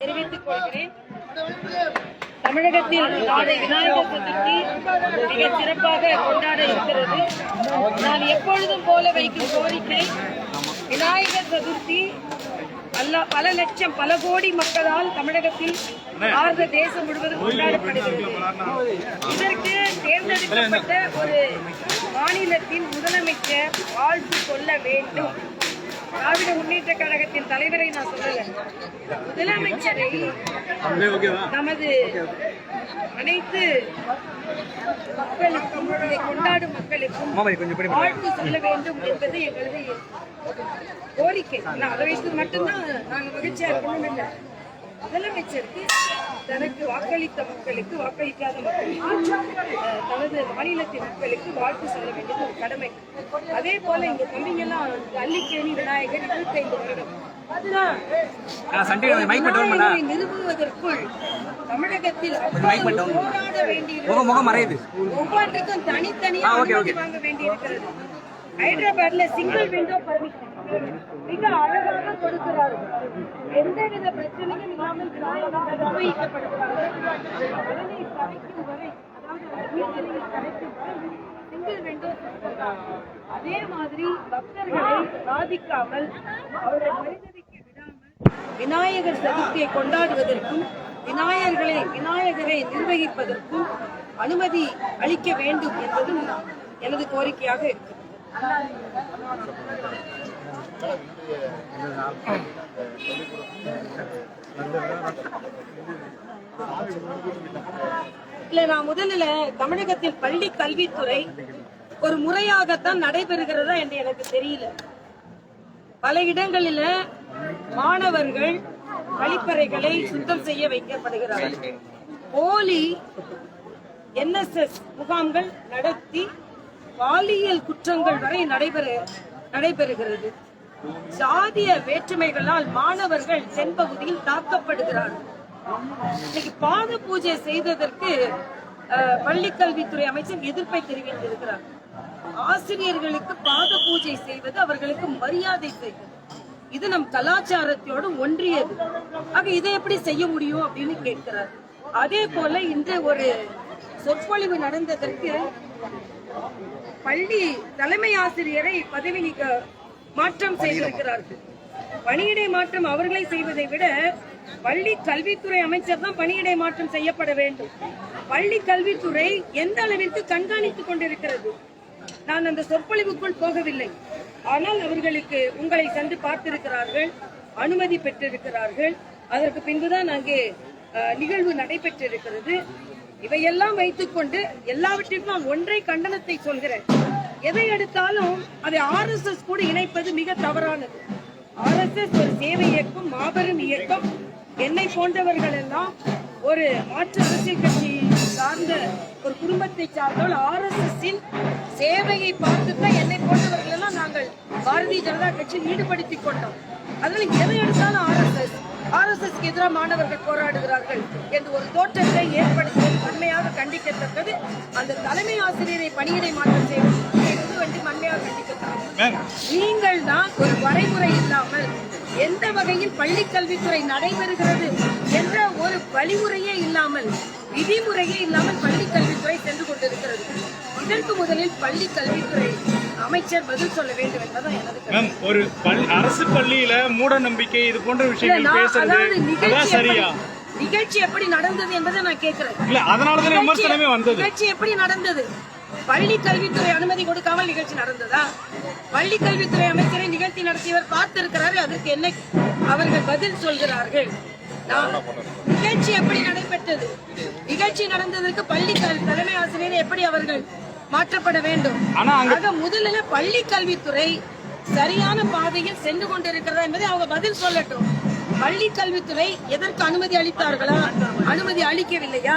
தெரிவித்துக் கொள்கிறேன். தமிழகத்தில் நாளை விநாயகர் சதுர்த்தி மிக சிறப்பாக கொண்டாட இருக்கிறது. நான் எப்பொழுதும் போல வைக்கும் கோரிக்கை விநாயகர் சதுர்த்தி அல்ல பல லட்சம் பல கோடி மக்களால் தமிழகத்தில் பாரத தேசம் முழுவதும் கொண்டாடப்படுகிறது. இதற்கு தேர்ந்தெடுக்கப்பட்ட ஒரு மாநிலத்தின் முதலமைச்சர் வாழ்த்து சொல்ல வேண்டும். திராவிட முன்னேற்ற கழகத்தின் தலைவரை நான் சொல்லல. முதலமைச்சரை நமது அனைத்து மக்களுக்கும் கொண்டாடும் மக்களுக்கும் வாழ்த்து சொல்ல வேண்டும் என்பது எங்களது கோரிக்கை. நான் அதை வைத்து மட்டும்தான் நாங்க மகிழ்ச்சியா இருக்கணும் இல்லை. முதலமைச்சருக்கு தனக்கு வாக்களித்த மக்களுக்கு வாக்களிக்காத மக்களுக்கு தனது மாநிலத்தின் மக்களுக்கு வாழ்த்து சொல்ல வேண்டியது ஒரு கடமை. அதே போல இங்க தம்பிங்கெல்லாம் அள்ளிக்கேணி விநாயகர் இருபத்தைந்து வருடம். நிறுவுவதற்குள் தமிழகத்தில் போராட வேண்டியிருக்கிறது. ஒவ்வொன்றுக்கும் தனித்தனியா ஆ, okay, அனுமதி okay. வாங்க வேண்டியிருக்கிறது. ஹைதராபாத்ல சிங்கிள் விண்டோ பர்மிஷன் மிக அழகாக கொடுக்கிறார்கள். எந்தவித பிரச்சனையும் இல்லாமல் வரை அதாவது வரை சிங்கிள் விண்டோ அதே மாதிரி பக்தர்களை பாதிக்காமல் அவர்கள் விடாமல் விநாயகர் சதுர்த்தியை கொண்டாடுவதற்கும் விநாயகர்களை விநாயகரை நிர்வகிப்பதற்கும் அனுமதி அளிக்க வேண்டும் என்பதும் எனது கோரிக்கையாக இருக்கிறது. இல்ல நான் முதல்ல தமிழகத்தில் பள்ளி கல்வித்துறை ஒரு முறையாகத்தான் நடைபெறுகிறதா என்று எனக்கு தெரியல. பல இடங்களில மாணவர்கள் கழிப்பறைகளை சுத்தம் செய்ய வைக்கப்படுகிறார்கள். போலி என்எஸ்எஸ் முகாம்கள் நடத்தி பாலியல் குற்றங்கள் வரை நடைபெற நடைபெறுகிறது. சாதிய வேற்றுமைகளால் மாணவர்கள் தென்பகுதியில் தாக்கப்படுகிறார்கள் இன்னைக்கு பாத பூஜை செய்ததற்கு பள்ளிக்கல்வித்துறை கல்வித்துறை அமைச்சர் எதிர்ப்பை தெரிவித்திருக்கிறார். ஆசிரியர்களுக்கு பாத பூஜை செய்வது அவர்களுக்கு மரியாதை செய்வது. இது நம் கலாச்சாரத்தோடு ஒன்றியது. ஆக இதை எப்படி செய்ய முடியும் அப்படின்னு கேட்கிறார். அதே போல இன்று ஒரு சொற்பொழிவு நடந்ததற்கு பள்ளி தலைமை ஆசிரியரை பதவி நீக்க மாற்றம் செய்திருக்கிறார்கள். பணியிடை மாற்றம் அவர்களை செய்வதை விட பள்ளி கல்வித்துறை அமைச்சர் தான் பணியிடை மாற்றம் செய்யப்பட வேண்டும். பள்ளி கல்வித்துறை எந்த அளவிற்கு கண்காணித்துக் கொண்டிருக்கிறது? நான் அந்த சொற்பொழிவுக்குள் போகவில்லை. ஆனால் அவர்களுக்கு உங்களை சென்று பார்த்திருக்கிறார்கள் அனுமதி பெற்றிருக்கிறார்கள். அதற்கு பின்புதான் அங்கே நிகழ்வு நடைபெற்றிருக்கிறது. இவையெல்லாம் வைத்துக்கொண்டு எல்லாவற்றிற்கும் நான் ஒன்றை கண்டனத்தை சொல்கிறேன். எதை எடுத்தாலும் அதை ஆர்எஸ்எஸ் கூட இணைப்பது மிக தவறானது. ஆர்எஸ்எஸ் ஒரு சேவை இயக்கம் மாபெரும் இயக்கம். என்னை போன்றவர்கள் எல்லாம் ஒரு மாற்று அரசியல் கட்சி சார்ந்த ஒரு குடும்பத்தை சார்ந்தவள் ஆர்எஸ்எஸ் சேவையை பார்த்துதான் என்னை போன்றவர்கள் எல்லாம் நாங்கள் பாரதிய ஜனதா கட்சியில் ஈடுபடுத்திக் கொண்டோம். அதனால எதை எடுத்தாலும் ஆர்எஸ்எஸ். ஆர்எஸ்எஸ்க்கு எதிராக மாணவர்கள் போராடுகிறார்கள் என்று ஒரு தோற்றத்தை ஏற்படுத்துவது வன்மையாக கண்டிக்கத்தக்கது. அந்த தலைமை ஆசிரியரை பணியிடை மாற்றம் செய்வது வந்து வன்மையாக கண்டிக்கத்தக்கது. நீங்கள் தான் ஒரு வரைமுறை இல்லாமல் எந்த வகையில் பள்ளி கல்வித்துறை நடைபெறுகிறது என்ற ஒரு வழிமுறையே இல்லாமல் விதிமுறையே இல்லாமல் பள்ளி கல்வித்துறை சென்று கொண்டிருக்கிறது. இதற்கு முதலில் பள்ளி கல்வித்துறை அமைச்சர் பதில் சொல்ல வேண்டும் என்பதுதான் எனது. மேம் ஒரு பள்ளி அரசு பள்ளியில மூட நம்பிக்கை இது போன்ற விஷயங்கள் பேசுறது சரியா? நிகழ்ச்சி எப்படி நடந்தது என்பதை நான் கேட்கிறேன். இல்ல நிகழ்ச்சி- விமர்சனமே வந்தது. நிகழ்ச்சி எப்படி நடந்தது? பள்ளி கல்வித்துறை அனுமதி கொடுக்காமல் நிகழ்ச்சி நடந்ததா? பள்ளி கல்வித்துறை அமைச்சரை நிகழ்ச்சி நடத்தியவர் பார்த்திருக்கிறாரு அதுக்கு என்ன அவர்கள் பதில் சொல்கிறார்கள்? நிகழ்ச்சி எப்படி நடைபெற்றது? நிகழ்ச்சி நடந்ததற்கு பள்ளி தலைமை ஆசிரியர் எப்படி அவர்கள் மாற்றப்பட வேண்டும். ஆனா அங்க- ஆக முதல்ல பள்ளி கல்வித்துறை சரியான பாதையில் சென்று கொண்டிருக்கிறதா என்பதை அவங்க பதில் சொல்லட்டும். பள்ளி கல்வித்துறை எதற்கு அனுமதி அளித்தார்களா? அனுமதி அளிக்கவில்லையா?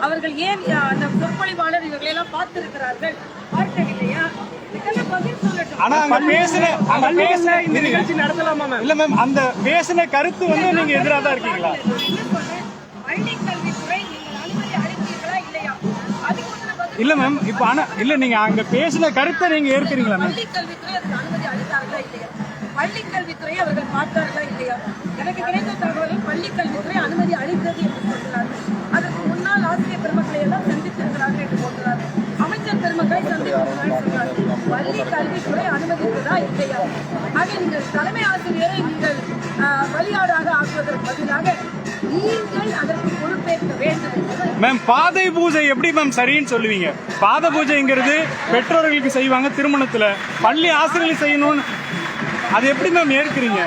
அவர்கள் ஏன் அந்த சொற்பொழிவாளர் இவர்களை எல்லாம் பார்த்திருக்கிறார்கள்? பார்க்கவில்லையா? இதுக்கெல்லாம் பதில் சொல்லட்டும். ஆனா அங்க பேசுன அங்க பேசுன இந்த நிகழ்ச்சி நடத்தலாமா மேம்? இல்ல மேம் அந்த பேசின கருத்து வந்து நீங்க எதிராக தான் இருக்கீங்களா? பள்ளி கல்வித்துறை இல்ல மேம் இப்ப ஆனா இல்ல நீங்க அங்க பேசின கருத்தை நீங்க ஏற்கிறீங்களா மேம் அதுக்கு அனுமதி அளித்தார்களா இல்லையா? பள்ளிக்கல்வித்துறை அவர்கள் பார்த்தார்களா இல்லையா? எனக்கு கிடைத்த தகவலில் பள்ளிக்கல்வித்துறை அனுமதி அளித்தது என்று சொல்கிறார்கள் அதற்கு முன்னாள் ஆசிரியர் பெருமக்களை எல்லாம் சந்தித்திருக்கிறார்கள் என்று சொல்கிறார்கள் அமைச்சர் பெருமக்களை சந்தித்திருக்கிறார்கள் சொல்கிறார்கள் பள்ளி கல்வித்துறை அனுமதித்ததா இல்லையா? ஆக நீங்கள் தலைமை ஆசிரியரை நீங்கள் பலியாடாக ஆக்குவதற்கு பதிலாக மேம் பாதை பூஜை எப்படி மேம் சரின்னு சொல்லுவீங்க? பாத பூஜைங்கிறது பெற்றோர்களுக்கு செய்வாங்க திருமணத்துல. பள்ளி ஆசிரியர்கள் செய்யணும்னு அது எப்படி மேம் ஏற்கிறீங்க.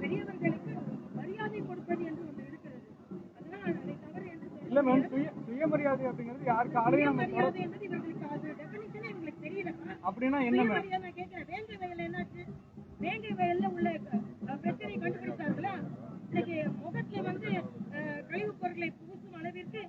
பெரியவர்களுக்கு மரியாதை கொடுப்பது என்று இல்ல மேம் சுய சுயமரியாதை அப்படிங்கிறது யாருக்கு மரியாதை என்பது இவர்களுக்கு அது இவங்களுக்கு தெரியல. அப்படின்னா என்ன மேம் நான் கேட்கிறேன். வேங்கை வயல்ல என்னாச்சு? வேங்கை வயல்ல உள்ள? இன்னைக்கு முகத்துல வந்து கழிவுப் பொருட்களை பூசும் அளவிற்கு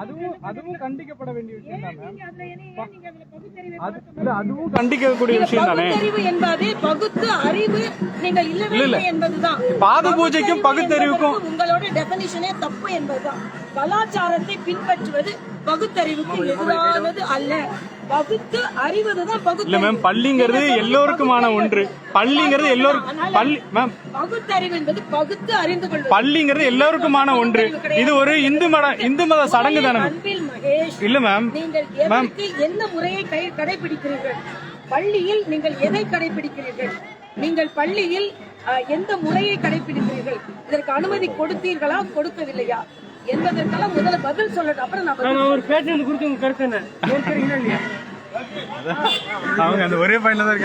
அதுவும் அதுவும் கண்டிக்கப்பட வேண்டிய விஷயம் ஏன் தான் மேம் நீங்க அதுல என்ன- ஏன் நீங்க அதுல பகுத்தறிவை அது அதுவும் கண்டிக்கக்கூடிய விஷயம் தானே பகுத்தறிவு என்பது பகுத்து அறிவு நீங்கள் இல்லவே இல்லை என்பதுதான் பாத பூஜைக்கும் பகுத்தறிவுக்கும் உங்களோட டெபனிஷனே தப்பு என்பதுதான் கலாச்சாரத்தை பின்பற்றுவது பகுத்தறிவுக்கு எதிரானது அல்ல. பகுத்து அறிவதுதான் பகுத்தறிவு மேம் பள்ளிங்கிறது எல்லோருக்குமான ஒன்று. பள்ளிங்கிறது எல்லோருக்கும் பள்ளி மேம். பகுத்தறிவு என்பது பகுத்து அறிந்து கொள்வது. பள்ளிங்கிறது எல்லோருக்குமான ஒன்று. இது ஒரு இந்து மத இந்து மத சடங்கு தானே இல்ல மேம். நீங்கள் மேம். என்ன முறையை கடைபிடிக்கிறீர்கள்? பள்ளியில் நீங்கள் எதை கடைபிடிக்கிறீர்கள்? நீங்கள் பள்ளியில் எந்த முறையை கடைபிடிக்கிறீர்கள்? இதற்கு அனுமதி கொடுத்தீர்களா கொடுக்கவில்லையா? என்பதற்கெல்லாம் முதல்ல பதில் சொல்லணும் அப்புறம் நான் ஒரு பேச்சு குறித்து உங்க கருத்து என்ன? அவங்க அந்த ஒரே பையன்ல தான் இருக்காங்க.